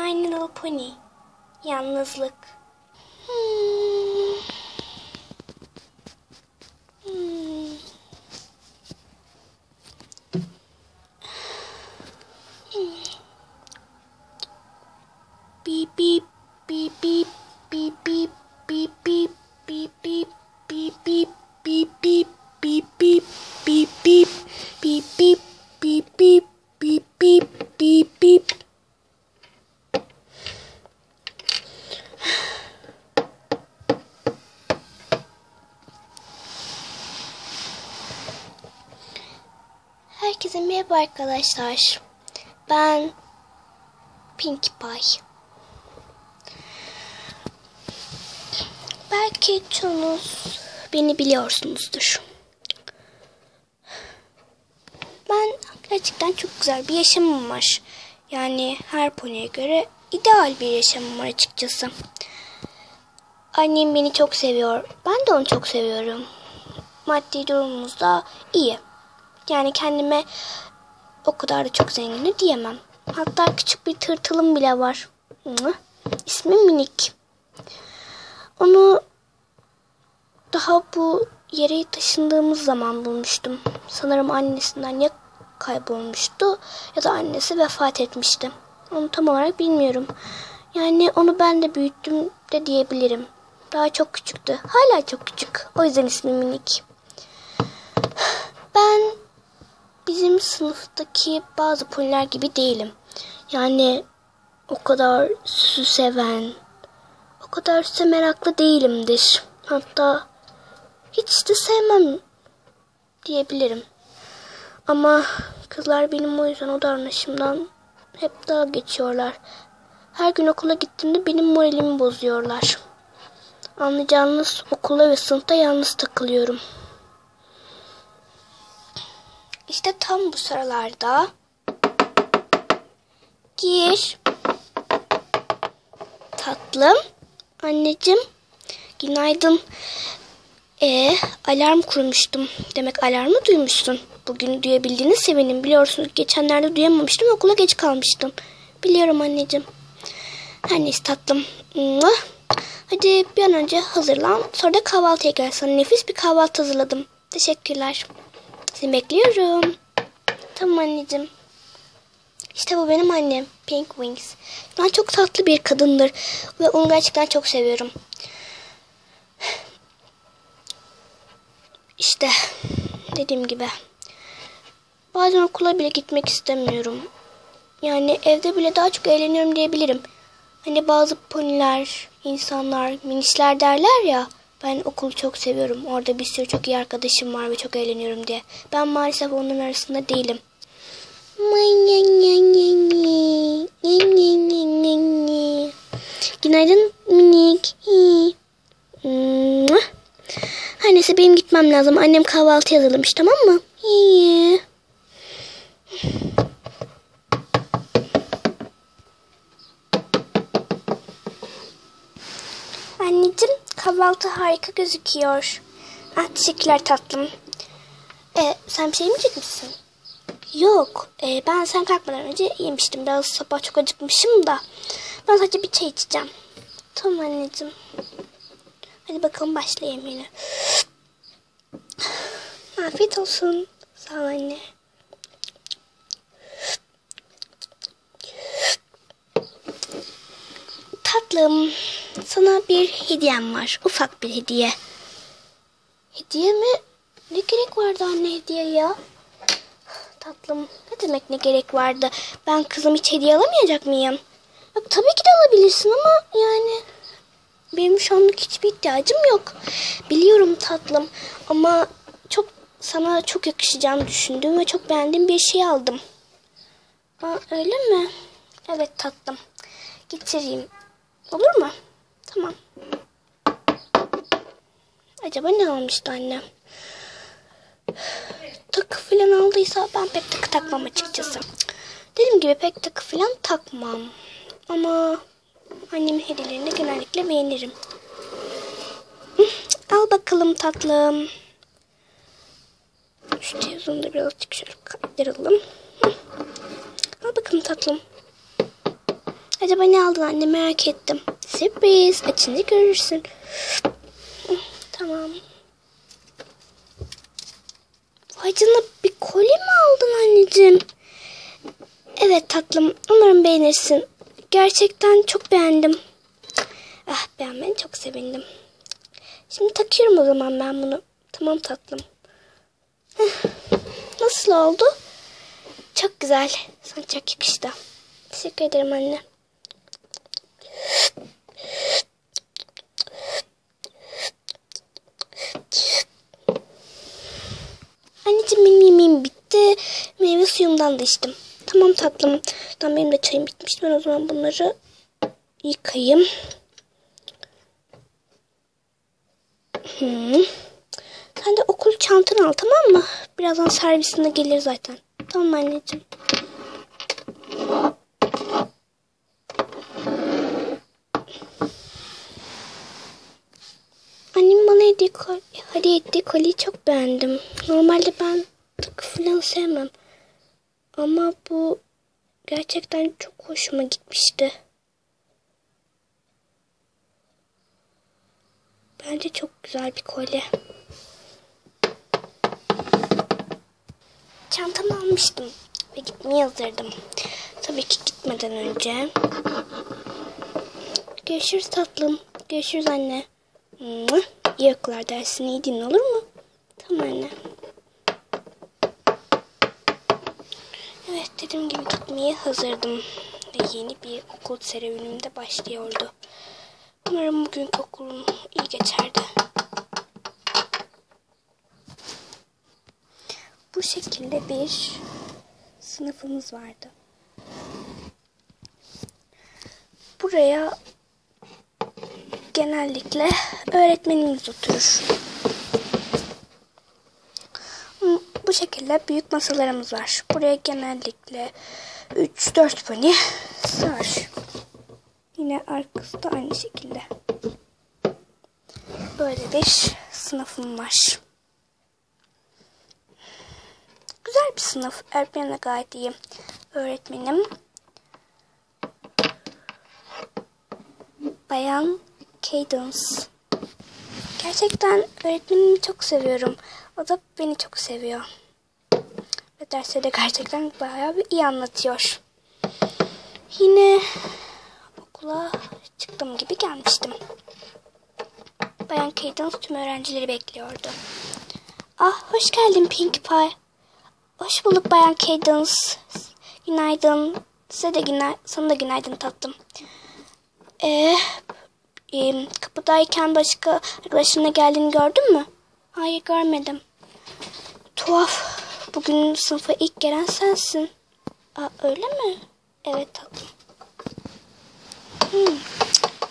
My Little Pony. Yalnızlık. Arkadaşlar. Ben Pinkie Pie. Belki çoğunuz beni biliyorsunuzdur. Ben gerçekten çok güzel bir yaşamım var. Yani her poniye göre ideal bir yaşamım var açıkçası. Annem beni çok seviyor. Ben de onu çok seviyorum. Maddi durumumuz da iyi. Yani kendime o kadar da çok zenginim diyemem. Hatta küçük bir tırtılım bile var. İsmi Minik. Onu daha bu yere taşındığımız zaman bulmuştum. Sanırım annesinden ya kaybolmuştu ya da annesi vefat etmişti. Onu tam olarak bilmiyorum. Yani onu ben de büyüttüm de diyebilirim. Daha çok küçüktü. Hala çok küçük. O yüzden ismi Minik. Ben bizim sınıftaki bazı poniler gibi değilim. Yani o kadar süsü seven, o kadar süse meraklı değilimdir. Hatta hiç de sevmem diyebilirim. Ama kızlar benim o yüzden o davranışımdan hep daha geçiyorlar. Her gün okula gittiğimde benim moralimi bozuyorlar. Anlayacağınız okula ve sınıfta yalnız takılıyorum. İşte tam bu sıralarda. Gir. Tatlım anneciğim. Günaydın. E alarm kurmuştum. Demek alarmı duymuşsun. Bugün duyabildiğini sevinim biliyorsunuz geçenlerde duyamamıştım. Okula geç kalmıştım. Biliyorum anneciğim. Her neyse tatlım. Hadi bir an önce hazırlan. Sonra da kahvaltıya gel. Sana nefis bir kahvaltı hazırladım. Teşekkürler seni bekliyorum. Tamam anneciğim. İşte bu benim annem. Pink Wings. Ben çok tatlı bir kadındır. Ve onu gerçekten çok seviyorum. İşte dediğim gibi. Bazen okula bile gitmek istemiyorum. Yani evde bile daha çok eğleniyorum diyebilirim. Hani bazı poniler, insanlar, minisler derler ya. Ben okulu çok seviyorum. Orada bir sürü çok iyi arkadaşım var ve çok eğleniyorum diye. Ben maalesef onların arasında değilim. Günaydın minik. Her neyse benim gitmem lazım. Annem kahvaltı hazırlamış tamam mı? Anneciğim kahvaltı harika gözüküyor. Ah, teşekkürler tatlım. E, sen bir şey yemeyecek misin? Yok. E, ben sen kalkmadan önce yemiştim. Biraz sabah çok acıkmışım da. Ben sadece bir çay içeceğim. Tamam anneciğim. Hadi bakalım başlayalım yine. Afiyet olsun. Sağ ol anne. Tatlım, sana bir hediyem var. Ufak bir hediye. Hediye mi? Ne gerek vardı anne hediye ya? Tatlım, ne demek ne gerek vardı? Ben kızım hiç hediye alamayacak mıyım? Yok, tabii ki de alabilirsin ama yani benim şu anlık hiçbir ihtiyacım yok. Biliyorum tatlım ama çok sana çok yakışacağını düşündüm ve çok beğendiğim bir şey aldım. Aa, öyle mi? Evet tatlım. Getireyim. Olur mu? Tamam. Acaba ne almıştı annem? Takı falan aldıysa ben pek takı takmam açıkçası. Dediğim gibi pek takı falan takmam. Ama annemin hediyelerini genellikle beğenirim. Al bakalım tatlım. Şu televizyonu da birazcık şöyle kaydıralım. Al bakalım tatlım. Acaba ne aldın anne merak ettim. Sürpriz. Açınca görürsün. Tamam. Vay canına bir kolye mi aldın anneciğim? Evet tatlım. Umarım beğenirsin. Gerçekten çok beğendim. Ah beğenmeni çok sevindim. Şimdi takıyorum o zaman ben bunu. Tamam tatlım. Nasıl oldu? Çok güzel. Sana çok yakıştı. Teşekkür ederim anne. Anneciğim benim yemeğim bitti. Meyve suyumdan da içtim. Tamam tatlım. Tamam benim de çayım bitmişti. Ben o zaman bunları yıkayayım. Hmm. Sen de okul çantanı al tamam mı? Birazdan servisinde gelir zaten. Tamam anneciğim. Annem bana hediye, kol hediye ettiği kolyeyi çok beğendim. Normalde ben takı falan sevmem. Ama bu gerçekten çok hoşuma gitmişti. Bence çok güzel bir kolye. Çantamı almıştım ve gitmeye hazırdım. Tabii ki gitmeden önce. Görüşürüz tatlım. Görüşürüz anne. Mua. İyi okullar dersini iyi dinle olur mu? Tamam anne. Evet dediğim gibi gitmeye hazırdım. Ve yeni bir okul serüvenim de başlıyordu. Umarım bugünkü okulum iyi geçerdi. Bu şekilde bir sınıfımız vardı. Buraya genellikle öğretmenimiz oturur. Bu şekilde büyük masalarımız var. Buraya genellikle 3-4 pony sığar. Yine arkası da aynı şekilde. Böyle bir sınıfım var. Güzel bir sınıf. De gayet iyi. Öğretmenim Bayan Cadence. Gerçekten öğretmenimi çok seviyorum. O da beni çok seviyor. Ve dersleri de gerçekten bayağı bir iyi anlatıyor. Yine okula çıktığım gibi gelmiştim. Bayan Cadence tüm öğrencileri bekliyordu. Ah hoş geldin Pink Pie. Hoş bulduk Bayan Cadence. Günaydın. Size de günay sana da günaydın tatlım. Ee, e, kapıdayken başka arkadaşınla geldiğini gördün mü? Hayır görmedim. Tuhaf. Bugün sınıfa ilk gelen sensin. Aa, öyle mi? Evet tatlım. Hmm,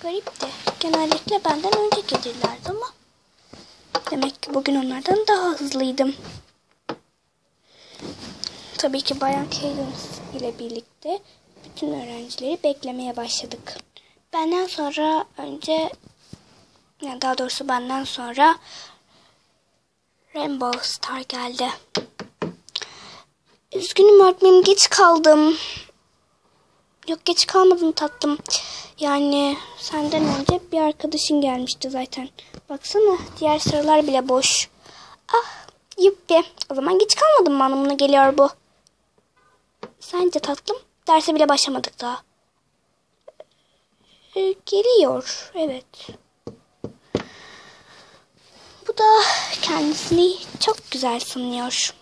garipti. Genellikle benden önce gelirlerdi ama. Demek ki bugün onlardan daha hızlıydım. Tabii ki Bayan Cadence ile birlikte bütün öğrencileri beklemeye başladık. Benden sonra önce, yani daha doğrusu benden sonra Rainbow Star geldi. Üzgünüm öğretmenim geç kaldım. Yok geç kalmadım tatlım. Yani senden önce bir arkadaşın gelmişti zaten. Baksana diğer sıralar bile boş. Ah yuppi. O zaman geç kalmadım mı anlamına geliyor bu. Sence tatlım? Derse bile başlamadık daha. Ee, geliyor. Evet. Bu da kendisini çok güzel sanıyor.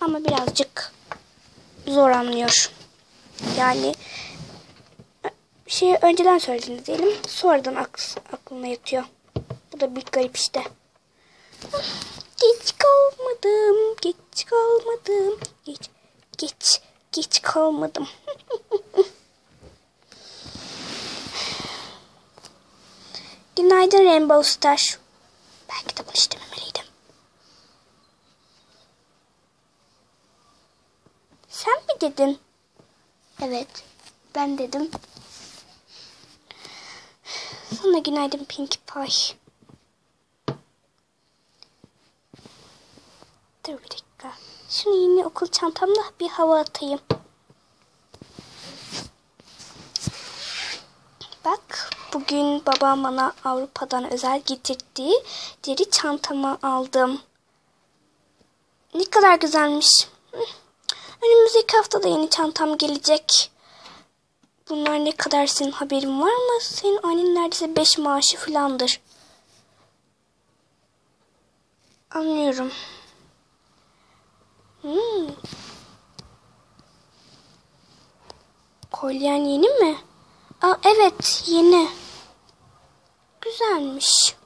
Ama birazcık zor anlıyor. Yani bir şeyi önceden söylediğini diyelim. Sonradan aklına yatıyor. Bu da bir garip işte. Geç kalmadım. Geç kalmadım. Geç. Geç. Geç kalmadım. Günaydın Rainbow Star. Belki de bunu istememeliydim. Sen mi dedin? Evet, ben dedim. Sana günaydın Pink Pie. Dur bir dakika. Şunu yeni okul çantamla bir hava atayım. Bugün babam bana Avrupa'dan özel getirdiği deri çantamı aldım. Ne kadar güzelmiş. Önümüzdeki hafta da yeni çantam gelecek. Bunlar ne kadar senin haberin var mı? Senin annen neredeyse beş maaşı falandır. Anlıyorum. Hmm. Kolyen yeni mi? Aa, evet yeni. Güzelmiş.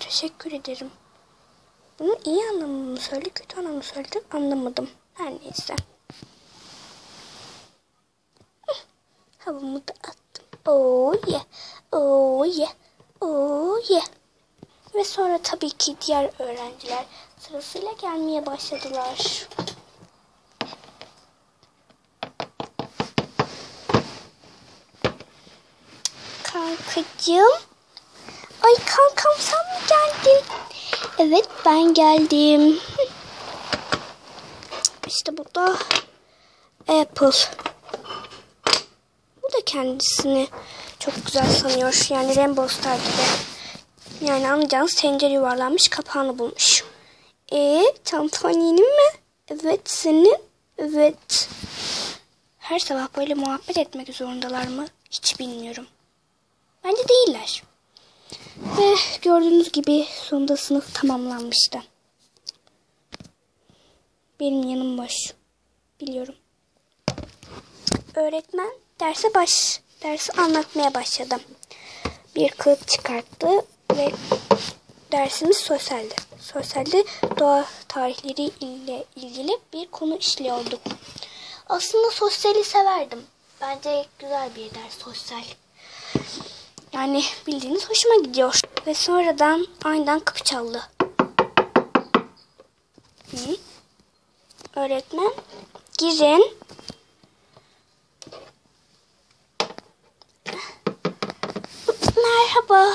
Teşekkür ederim. Bunu iyi anlamını mı söyledi, kötü anlamını mı söyledi anlamadım. Her neyse. Havamı da attım. Oh yeah. Oh yeah. Oh yeah. Ve sonra tabii ki diğer öğrenciler sırasıyla gelmeye başladılar. Kankacığım. Ay kankam sen mi geldin? Evet ben geldim. İşte bu Apple. Bu da kendisini çok güzel sanıyor. Yani Rainbow Star gibi. Yani anlayacağınız tencere yuvarlanmış kapağını bulmuş. E çantan yeni mi? Evet senin. Evet. Her sabah böyle muhabbet etmek zorundalar mı? Hiç bilmiyorum. Bence değiller. Ve gördüğünüz gibi sonunda sınıf tamamlanmıştı. Benim yanım boş. Biliyorum. Öğretmen derse baş dersi anlatmaya başladı. Bir kağıt çıkarttı ve dersimiz sosyaldi. Sosyalde doğa tarihleri ile ilgili bir konu işliyorduk. Aslında sosyali severdim. Bence güzel bir ders sosyal. Yani bildiğiniz hoşuma gidiyor. Ve sonradan aniden kapı çaldı. Hı? Öğretmen girin. Merhaba.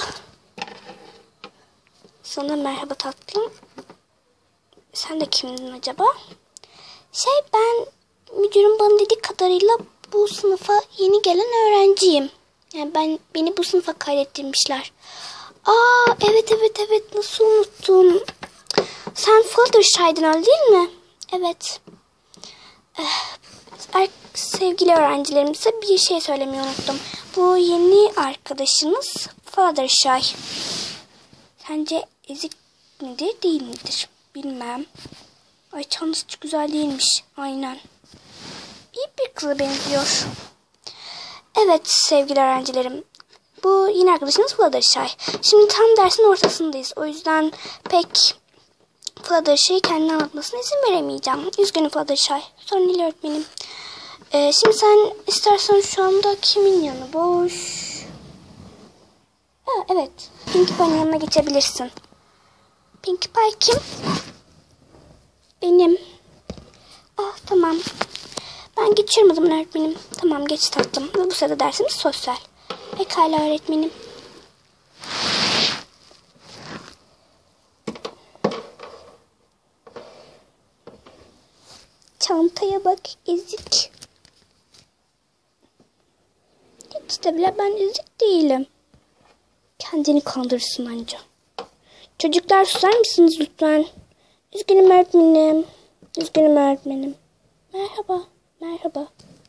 Sana merhaba tatlım. Sen de kimdin acaba? Şey ben müdürün bana dediği kadarıyla bu sınıfa yeni gelen öğrenciyim. Yani ben beni bu sınıfa kaydettirmişler. Aa evet evet evet nasıl unuttum. Sen Fluttershy'dın öyle değil mi? Evet. Er- sevgili öğrencilerimize bir şey söylemeyi unuttum. Bu yeni arkadaşınız Fluttershy. Sence ezik midir değil midir? Bilmem. Ay çantası güzel değilmiş. Aynen. İyi bir kıza benziyor. Evet sevgili öğrencilerim. Bu yine arkadaşınız Fluttershy. Şimdi tam dersin ortasındayız. O yüzden pek Fluttershy'yi kendine anlatmasına izin veremeyeceğim. Üzgünüm Fluttershy. Sorun değil öğretmenim. Ee, şimdi sen istersen şu anda kimin yanı boş? Ha, evet. Pinkie Pie'nin yanına geçebilirsin. Pinkie Pie kim? Benim. Ah tamam. Ben zaman öğretmenim. Tamam geç tatlım. Bu sırada dersimiz sosyal. Pekala öğretmenim. Çantaya bak ezik. Hiç de bile ben ezik değilim. Kendini kandırırsın anca. Çocuklar susar mısınız lütfen? Üzgünüm öğretmenim. Üzgünüm öğretmenim. Merhaba, merhaba.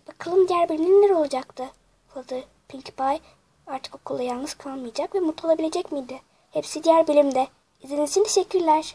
Bakalım diğer bölümde neler olacaktı? Flutter, Pinkie Pie artık okulda yalnız kalmayacak ve mutlu olabilecek miydi? Hepsi diğer bölümde. İzlediğiniz için teşekkürler.